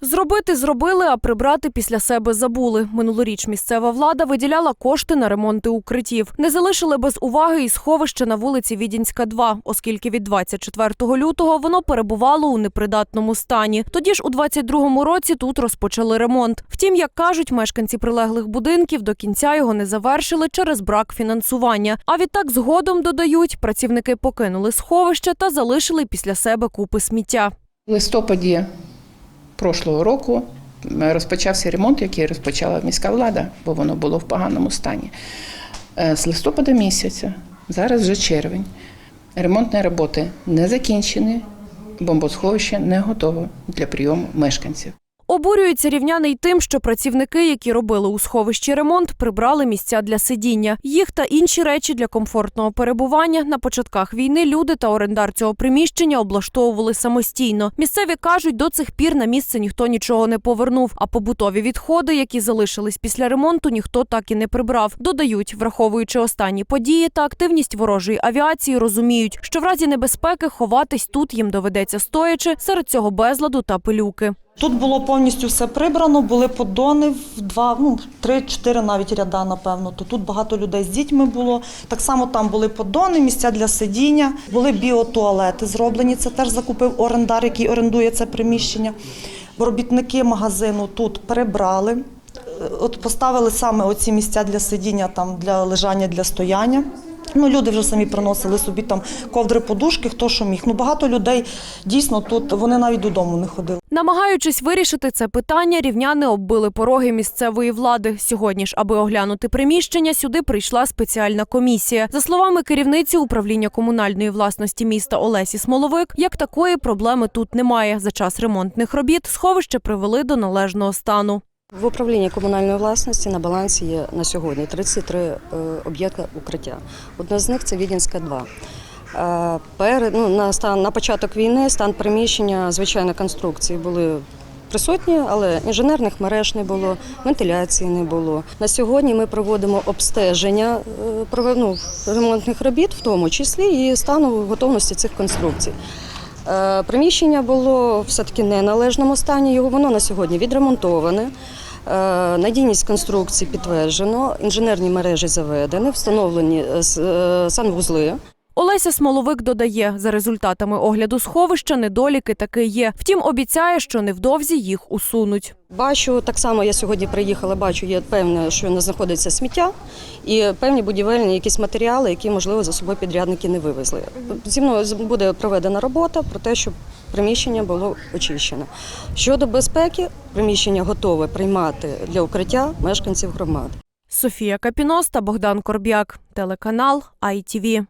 Зробити зробили, а прибрати після себе забули. Минулоріч місцева влада виділяла кошти на ремонти укриттів. Не залишили без уваги і сховище на вулиці Відінська, 2, оскільки від 24 лютого воно перебувало у непридатному стані. Тоді ж у 22-му році тут розпочали ремонт. Втім, як кажуть, мешканці прилеглих будинків до кінця його не завершили через брак фінансування. А відтак згодом додають, працівники покинули сховище та залишили після себе купи сміття. В листопаді прошлого року розпочався ремонт, який розпочала міська влада, бо воно було в поганому стані. Е, З листопада місяця, зараз вже червень, ремонтні роботи не закінчені, бомбосховище не готове для прийому мешканців. Обурюється рівняни й тим, що працівники, які робили у сховищі ремонт, прибрали місця для сидіння. Їх та інші речі для комфортного перебування на початках війни люди та орендар цього приміщення облаштовували самостійно. Місцеві кажуть, до цих пір на місце ніхто нічого не повернув. А побутові відходи, які залишились після ремонту, ніхто так і не прибрав. Додають, враховуючи останні події та активність ворожої авіації, розуміють, що в разі небезпеки ховатись тут їм доведеться стоячи серед цього безладу та пилюки. Тут було повністю все прибрано, були поддони в два, ну три-чотири навіть ряда, напевно. То тут багато людей з дітьми було. Так само там були поддони, місця для сидіння, були біотуалети зроблені. Це теж закупив орендар, який орендує це приміщення. Робітники магазину тут прибрали. Е, От поставили саме оці місця для сидіння, там для лежання, для стояння. Ну, люди вже самі приносили собі там ковдри, подушки, хто що міг. Ну багато людей дійсно тут вони навіть додому не ходили. Намагаючись вирішити це питання, рівняни оббили пороги місцевої влади. Сьогодні ж, аби оглянути приміщення, сюди прийшла спеціальна комісія. За словами керівниці управління комунальної власності міста Олесі Смоловик, як такої проблеми тут немає. За час ремонтних робіт сховище привели до належного стану. В управлінні комунальної власності на балансі є на сьогодні 33 е, об'єкти укриття. Одна з них це Відінська 2. Е, Перед, ну, на, стан, на початок війни стан приміщення, звичайно, конструкції були присутні, але інженерних мереж не було, вентиляції не було. На сьогодні ми проводимо обстеження е, ну, ремонтних робіт, в тому числі і стану готовності цих конструкцій. Е, Приміщення було все-таки неналежному стані. Його воно на сьогодні відремонтоване. Е, Надійність конструкції підтверджено, інженерні мережі заведені, встановлені е, санвузли. Олеся Смоловик додає, за результатами огляду сховища недоліки таки є. Втім, обіцяє, що невдовзі їх усунуть. Бачу, так само я сьогодні приїхала, бачу, є певне, що не знаходиться сміття і певні будівельні якісь матеріали, які, можливо, за собою підрядники не вивезли. Зі мною буде проведена робота про те, щоб приміщення було очищене. Щодо безпеки, приміщення готове приймати для укриття мешканців громади. Софія Капіноста, Богдан Корб'як, телеканал ITV.